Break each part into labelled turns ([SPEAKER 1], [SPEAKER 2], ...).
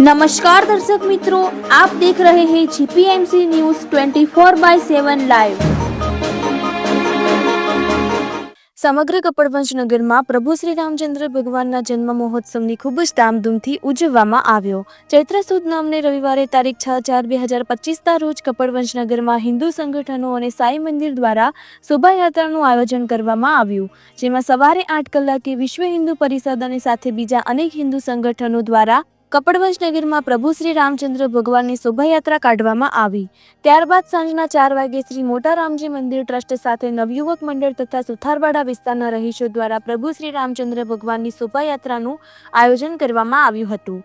[SPEAKER 1] નમસ્કાર દર્શક મિત્રો આપ દેખ રહે હૈ જીપીએમસી ન્યૂઝ 24 બાય 7 લાઈવ
[SPEAKER 2] સમગ્ર કપડવંશ નગરમાં પ્રભુ શ્રી રામચંદ્ર ભગવાનના જન્મ મહોત્સવની ખૂબ જ ધામધૂમથી ઉજવવામાં આવ્યો. ચૈત્ર સુદ નામને રવિવારે તારીખ છ ચાર બે હજાર પચીસના રોજ કપડવંશ નગરમાં હિન્દુ સંગઠનો અને સાંઈ મંદિર દ્વારા શોભાયાત્રાનું આયોજન કરવામાં આવ્યું. જેમાં સવારે આઠ કલાકે વિશ્વ હિન્દુ પરિષદ અને સાથે બીજા અનેક હિન્દુ સંગઠનો દ્વારા કપડવંશ નગરમાં પ્રભુ શ્રી રામચંદ્ર ભગવાનની શોભાયાત્રા કાઢવામાં આવી. ત્યારબાદ સાંજના ચાર વાગે શ્રી મોટા રામજી મંદિર ટ્રસ્ટ સાથે નવયુવક મંડળ તથા સુથારવાડા વિસ્તારના રહીશો દ્વારા પ્રભુ શ્રી રામચંદ્ર ભગવાનની શોભાયાત્રાનું આયોજન કરવામાં આવ્યું હતું.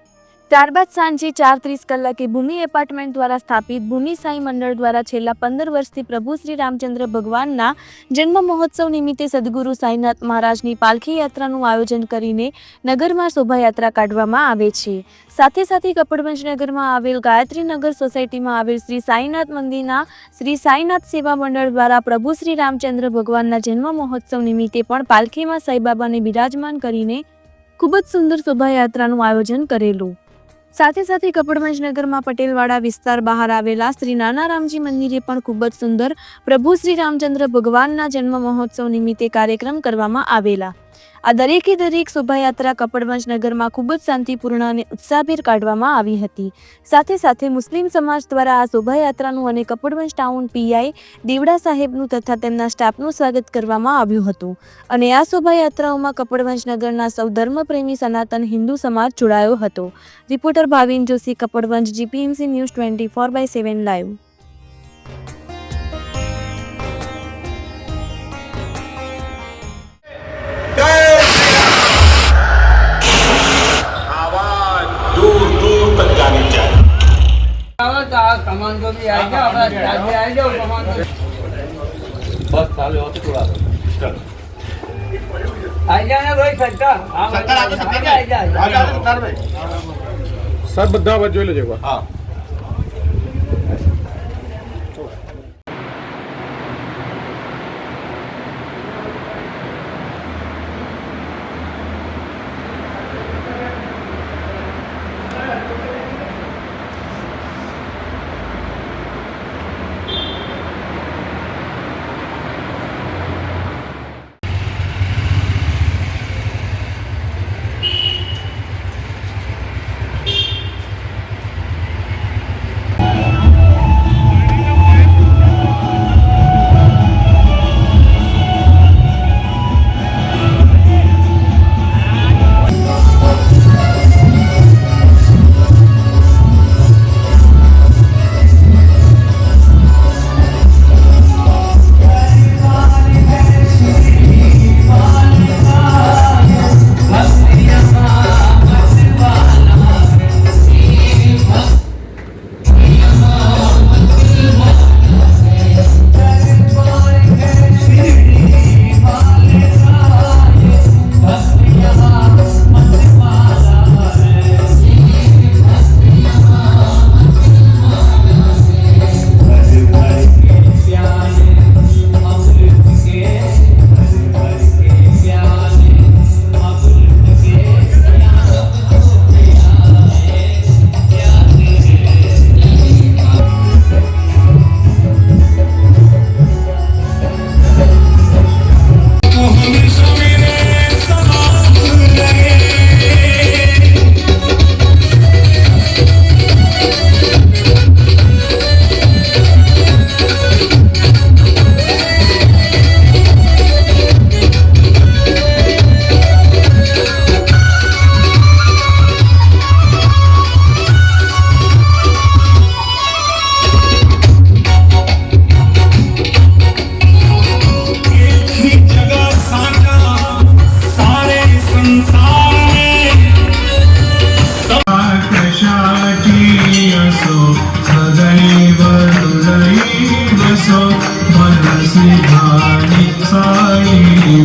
[SPEAKER 2] ત્યારબાદ સાંજે ચાર ત્રીસ કલાકે ભૂમિ એપાર્ટમેન્ટ દ્વારા સ્થાપિત ભૂમિ સાંઈ મંડળ દ્વારા છેલ્લા પંદર વર્ષથી પ્રભુ શ્રી રામચંદ્ર ભગવાનના જન્મ મહોત્સવ નિમિત્તે સદગુરુ સાંઈનાથ મહારાજની પાલખી યાત્રાનું આયોજન કરીને નગરમાં શોભાયાત્રા કાઢવામાં આવે છે. સાથે સાથે કપડવંજ નગરમાં આવેલ ગાયત્રી નગર સોસાયટીમાં આવેલ શ્રી સાંઈનાથ મંદિરના શ્રી સાંઈનાથ સેવા મંડળ દ્વારા પ્રભુ શ્રી રામચંદ્ર ભગવાનના જન્મ મહોત્સવ નિમિત્તે પણ પાલખીમાં સાઈબાબાને બિરાજમાન કરીને ખૂબ જ સુંદર શોભાયાત્રાનું આયોજન કરેલું. સાથે સાથે કપડવંજ નગરમાં પટેલવાડા વિસ્તાર બહાર આવેલા શ્રી નાના રામજી મંદિરે પણ ખૂબ જ સુંદર પ્રભુ શ્રી રામચંદ્ર ભગવાનના જન્મ મહોત્સવ નિમિત્તે કાર્યક્રમ કરવામાં આવેલા. આ દરેકે દરેક શોભાયાત્રા કપડવંજ નગરમાં ખૂબ જ શાંતિપૂર્ણ અને ઉત્સાહભેર કાઢવામાં આવી હતી. સાથે સાથે મુસ્લિમ સમાજ દ્વારા આ શોભાયાત્રાનું અને કપડવંજ ટાઉન પીઆઈ દેવડા સાહેબનું તથા તેમના સ્ટાફનું સ્વાગત કરવામાં આવ્યું હતું. અને આ શોભાયાત્રાઓમાં કપડવંજ નગરના સૌ ધર્મપ્રેમી સનાતન હિન્દુ સમાજ જોડાયો હતો. Reporter Bhavin Joshi, Kapadvanj, GPMC
[SPEAKER 3] news twenty four by seven live.
[SPEAKER 4] આવે તો આ કમાન્ડો બી આવી જાઓ આપણા રાજ્ય આવી જાઓ કમાન્ડો
[SPEAKER 5] બસ ચાલે હોત થોડા ચાલો. સર બધા જોઈ લેજો
[SPEAKER 3] હા.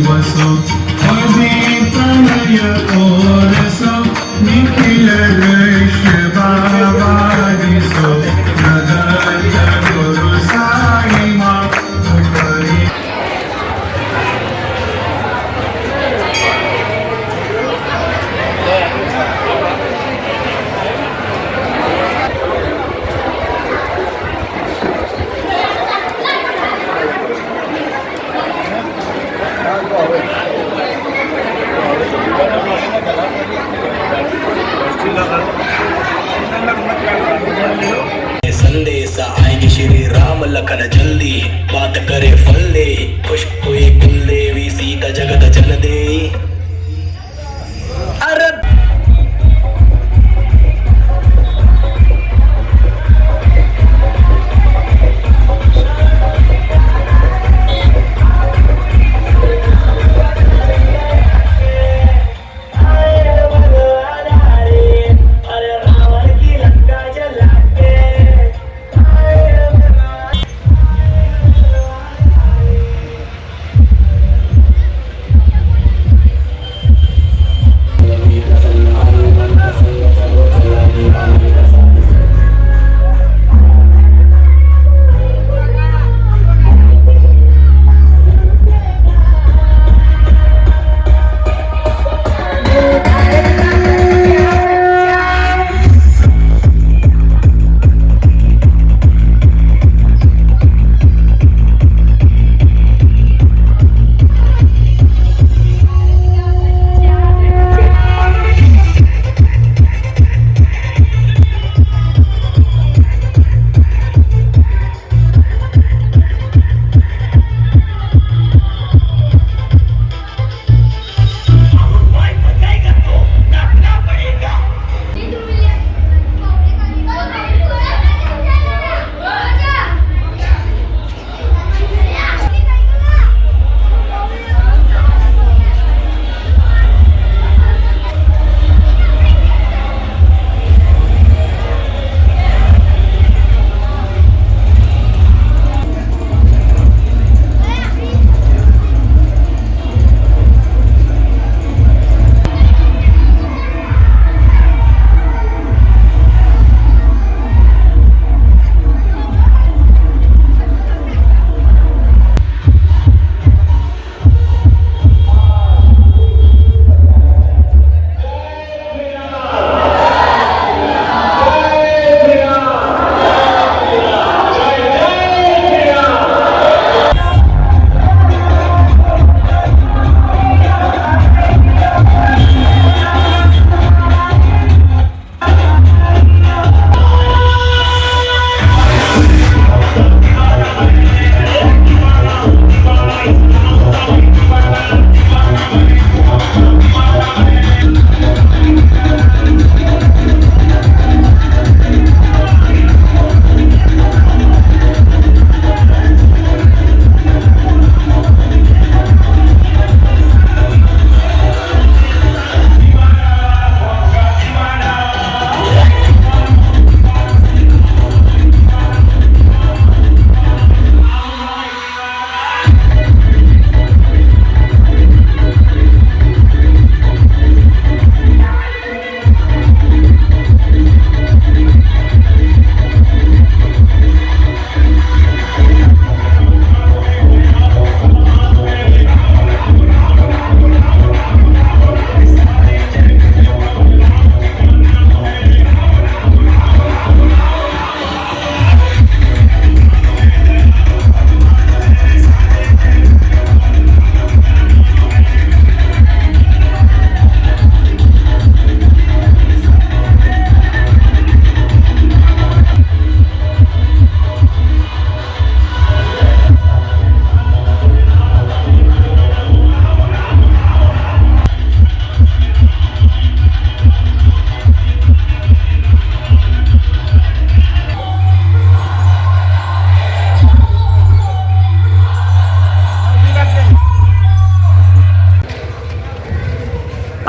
[SPEAKER 6] साई बसो पदे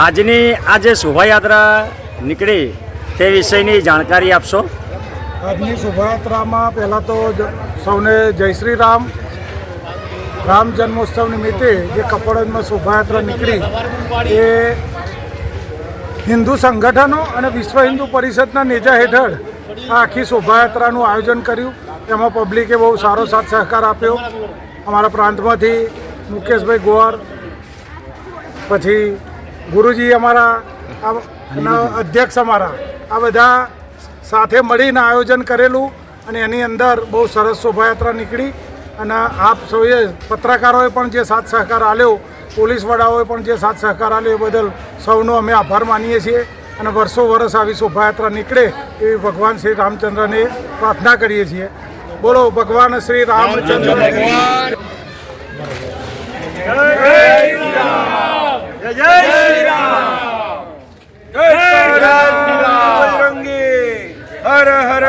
[SPEAKER 7] આજની આ જે શોભાયાત્રા નીકળી તે વિષયની જાણકારી આપશો?
[SPEAKER 8] આજની શોભાયાત્રામાં પહેલાં તો સૌને જય શ્રી રામ. રામ જન્મોત્સવ નિમિત્તે જે કપડમાં શોભાયાત્રા નીકળી, એ હિન્દુ સંગઠનો અને વિશ્વ હિન્દુ પરિષદના નેજા હેઠળ આ આખી શોભાયાત્રાનું આયોજન કર્યું. એમાં પબ્લિકે બહુ સારો સાથ સહકાર આપ્યો. અમારા પ્રાંતમાંથી મુકેશભાઈ ગોર પછી ગુરુજી અમારા અધ્યક્ષ અમારા આ બધા સાથે મળીને આયોજન કરેલું અને એની અંદર બહુ સરસ શોભાયાત્રા નીકળી અને આપ સૌએ પત્રકારોએ પણ જે સાથ સહકાર આપ્યો પોલીસ વડાઓએ પણ જે સાથ સહકાર આપ્યો એ બદલ સૌનો અમે આભાર માનીએ છીએ અને વર્ષો વર્ષ આવી શોભાયાત્રા નીકળે એવી ભગવાન શ્રી રામચંદ્રને પ્રાર્થના કરીએ છીએ. બોલો ભગવાન શ્રી રામચંદ્ર. ભગવાન હર હર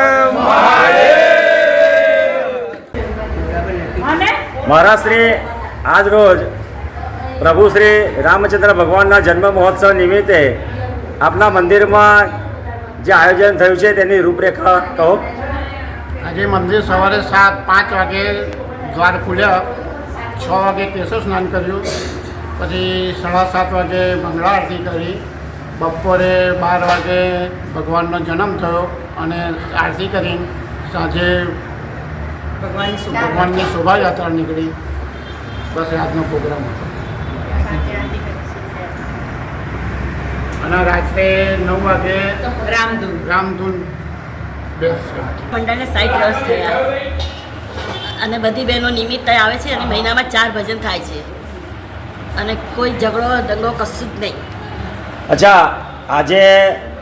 [SPEAKER 7] મહારાજ શ્રી આજ રોજ પ્રભુ શ્રી રામચંદ્ર ભગવાનના જન્મ મહોત્સવ નિમિત્તે આપના મંદિરમાં જે આયોજન થયું છે તેની રૂપરેખા કહો.
[SPEAKER 9] આજે મંદિર સવારે સાત પાંચ વાગે દ્વાર ખુલ્યા છ વાગે કેશો સ્નાન કર્યું. પછી સાડા સાત વાગે મંગળા આરતી કરી. બપોરે બાર વાગે ભગવાનનો જન્મ થયો અને આરતી કરી. સાંજે ભગવાનની શોભાયાત્રા. નીકળી. બસ એ આજનો પ્રોગ્રામ હતો. અને રાત્રે નવ વાગે
[SPEAKER 10] રામધૂન.
[SPEAKER 9] રામધૂન
[SPEAKER 10] પંડાને સાઠ વર્ષ થયા. અને બધી બહેનો નિમિત્તે આવે છે અને મહિનામાં ચાર ભજન થાય છે. અને કોઈ ઝઘડો દંગો કશું જ નહીં.
[SPEAKER 7] અચ્છા આજે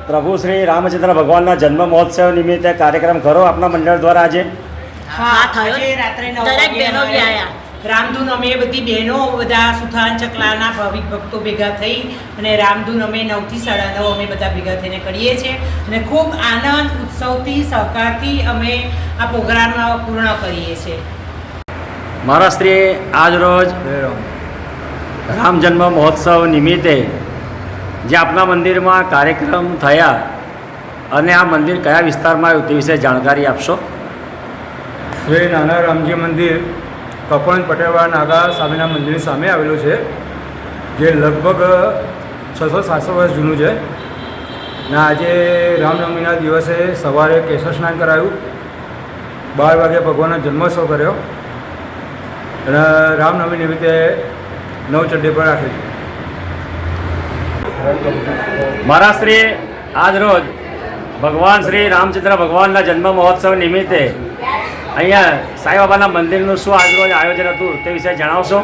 [SPEAKER 7] પ્રભુ શ્રી રામચંદ્ર ભગવાનના જન્મ મહોત્સવ નિમિત્તે કાર્યક્રમ ખરો આપના મંડળ દ્વારા આજે?
[SPEAKER 10] હા થયો.
[SPEAKER 11] રાત્રે
[SPEAKER 10] દરેક બહેનો બી આવ્યા
[SPEAKER 11] રામધૂન અમે બધી બહેનો બધા સુથાન ચકલાના ભાવિક ભક્તો ભેગા થઈ અને રામધૂન અમે નવથી સાડા નવ અમે બધા ભેગા થઈને કરીએ છીએ. અને ખૂબ આનંદ ઉત્સવથી સહકારથી અમે આ પ્રોગ્રામ પૂર્ણ કરીએ છીએ.
[SPEAKER 7] મારા શ્રી આજ રોજ રામ જન્મ મહોત્સવ નિમિત્તે જે આપના મંદિરમાં કાર્યક્રમ થયા અને આ મંદિર કયા વિસ્તારમાં આવ્યું તે વિશે જાણકારી આપશો?
[SPEAKER 8] શ્રી નાના રામજી મંદિર કપણ પટેલવાળા નાગા સ્વામીના મંદિરની સામે આવેલું છે, જે લગભગ છસો સાતસો વર્ષ જૂનું છે. ને આજે રામનવમીના દિવસે સવારે કેશવ સ્નાન કરાયું. બાર વાગે ભગવાનનો જન્મોત્સવ કર્યો. અને રામનવમી નિમિત્તે નવ ચડ્ડી પર રાખી
[SPEAKER 7] મારા શ્રી આજ રોજ ભગવાન શ્રી રામચંદ્ર ભગવાનના જન્મ મહોત્સવ નિમિત્તે અહીંયા સાંઈબાબાના મંદિરનું શું આજ રોજ આયોજન હતું તે વિશે જણાવશો?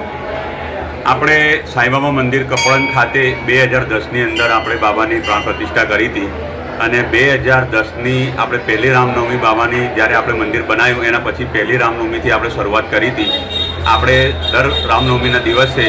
[SPEAKER 3] આપણે સાંઈબાબા મંદિર કપડન ખાતે બે હજાર દસની અંદર આપણે બાબાની પ્રાણ પ્રતિષ્ઠા કરી હતી અને બે હજાર દસની આપણે પહેલી રામનવમી બાબાની જ્યારે આપણે મંદિર બનાવ્યું એના પછી પહેલી રામનવમીથી આપણે શરૂઆત કરી હતી. આપણે દર રામનવમીના દિવસે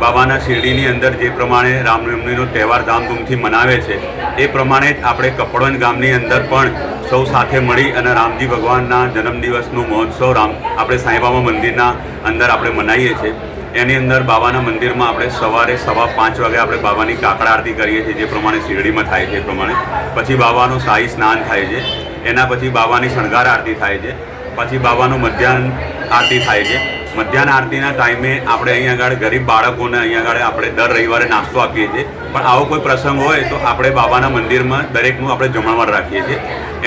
[SPEAKER 3] બાબાના શિરડીની અંદર જે પ્રમાણે રામનવમીનો તહેવાર ધામધૂમથી મનાવે છે, એ પ્રમાણે જ આપણે કપડવન ગામની અંદર પણ સૌ સાથે મળી અને રામજી ભગવાનના જન્મદિવસનો મહોત્સવ રામ આપણે સાંઈબાબા મંદિરના અંદર આપણે મનાવીએ છીએ. એની અંદર બાબાના મંદિરમાં આપણે સવારે સવા પાંચ વાગે આપણે બાબાની કાકડા આરતી કરીએ છીએ, જે પ્રમાણે શિરડીમાં થાય છે એ પ્રમાણે. પછી બાબાનું શાહી સ્નાન થાય છે, એના પછી બાબાની શણગાર આરતી થાય છે, પછી બાબાનું મધ્યાહન આરતી થાય છે. મધ્યાહન આરતીના ટાઈમે આપણે અહીંયા આગળ ગરીબ બાળકોને અહીંયા આગળ આપણે દર રવિવારે નાસ્તો આપીએ છીએ. પણ આવો કોઈ પ્રસંગ હોય તો આપણે બાબાના મંદિરમાં દરેકનું આપણે જમણવાર રાખીએ છીએ.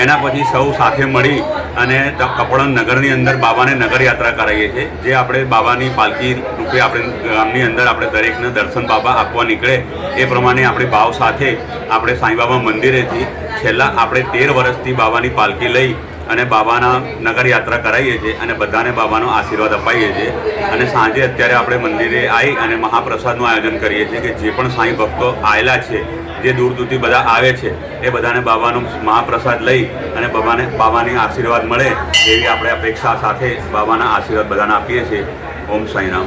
[SPEAKER 3] એના પછી સૌ સાથે મળી અને કપડણ નગરની અંદર બાબાને નગર યાત્રા કરાવીએ છીએ. જે આપણે બાબાની પાલકી રૂપે આપણે ગામની અંદર આપણે દરેકને દર્શન બાબા આપવા નીકળે એ પ્રમાણે આપણે ભાવ સાથે આપણે સાંઈબાબા મંદિરેથી છેલ્લા આપણે તેર વર્ષથી બાબાની પાલકી લઈ અને બાબાના નગર યાત્રા કરાવીએ છીએ અને બધાને બાબાનો આશીર્વાદ અપાઈએ છીએ. અને સાંજે અત્યારે આપણે મંદિરે આવી અને મહાપ્રસાદનું આયોજન કરીએ છીએ કે જે પણ સાંઈ ભક્તો આવેલા છે, જે દૂર દૂરથી બધા આવે છે, એ બધાને બાબાનો મહાપ્રસાદ લઈ અને બાબાને, બાબાની આશીર્વાદ મળે એવી આપણે અપેક્ષા સાથે બાબાના આશીર્વાદ બધાને આપીએ છીએ. ઓમ સાંઈરામ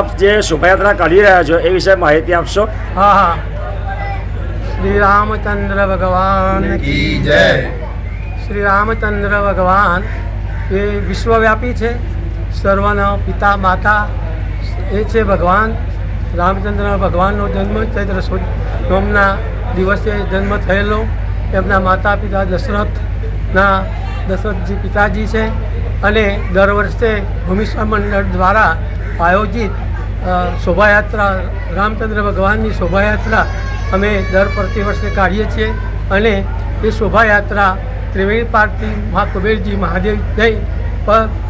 [SPEAKER 7] આપ જે શોભાયાત્રા કાઢી રહ્યા છો એ વિશે માહિતી આપશો?
[SPEAKER 9] હા હા. શ્રી રામચંદ્ર ભગવાન કી જય. શ્રી રામચંદ્ર ભગવાન એ વિશ્વવ્યાપી છે. સર્વના પિતા માતા એ છે ભગવાન. રામચંદ્ર ભગવાનનો જન્મ ચૈત્ર સુદ નોમના દિવસે જન્મ થયેલો. એમના માતા પિતા દશરથના દશરથજી પિતાજી છે. અને દર વર્ષે ભૂમિસ્વા મંડળ દ્વારા આયોજિત શોભાયાત્રા, રામચંદ્ર ભગવાનની શોભાયાત્રા અમે દર પ્રતિ વર્ષે કાઢીએ છીએ અને એ શોભાયાત્રા ત્રિવેણી પાર્કથી મહા કુબેરજી મહાદેવ જઈ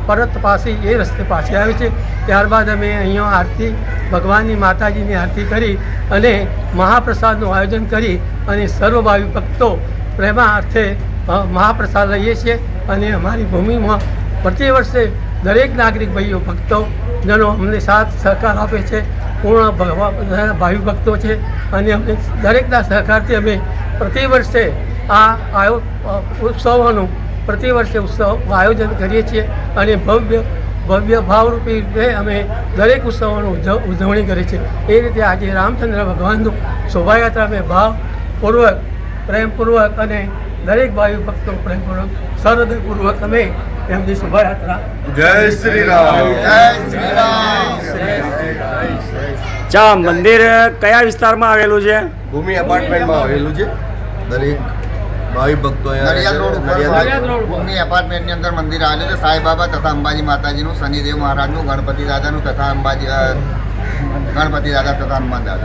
[SPEAKER 9] પરત પાસે એ રસ્તે પાછી આવે છે. ત્યારબાદ અમે અહીંયા આરતી, ભગવાનની માતાજીની આરતી કરી અને મહાપ્રસાદનું આયોજન કરી અને સર્વભાવી ભક્તો પ્રેમા અર્થે મહાપ્રસાદ લઈએ છીએ. અને અમારી ભૂમિમાં પ્રતિ વર્ષે દરેક નાગરિક ભાઈઓ, ભક્તો, જનો અમને સાથ સહકાર આપે છે, પૂર્ણ ભાવિ ભક્તો છે, અને અમને દરેકના સહકારથી અમે પ્રતિ વર્ષે આ આયો ઉત્સવોનું પ્રતિ વર્ષે ઉત્સવ આયોજન કરીએ છીએ અને ભવ્ય ભવ્ય ભાવરૂપી રીતે અમે દરેક ઉત્સવોનું ઉજવણી કરીએ છીએ. એ રીતે આજે રામચંદ્ર ભગવાનનું શોભાયાત્રા અમે ભાવપૂર્વક, પ્રેમપૂર્વક અને દરેક ભાવિ ભક્તો પ્રેમપૂર્વક સરહદપૂર્વક અમે એમની શોભાયાત્રા
[SPEAKER 6] જય શ્રી રામ જય શ્રી રામ
[SPEAKER 7] ચા મંદિર કયા વિસ્તારમાં આવેલું છે?
[SPEAKER 6] ભૂમિ એપાર્ટમેન્ટમાં આવેલું છે. દરેક ભાવિ ભક્તો
[SPEAKER 12] નડિયાદ રોડ ઉપર
[SPEAKER 9] નડિયાદ રોડ. ઉપર.
[SPEAKER 12] ભૂમિ એપાર્ટમેન્ટની અંદર મંદિર આવેલું છે. સાંઈબાબા તથા અંબાજી માતાજીનું શનિદેવ મહારાજનું ગણપતિ દાદાનું તથા અંબાજી ગણપતિ દાદા તથા હનુમાન દાદા.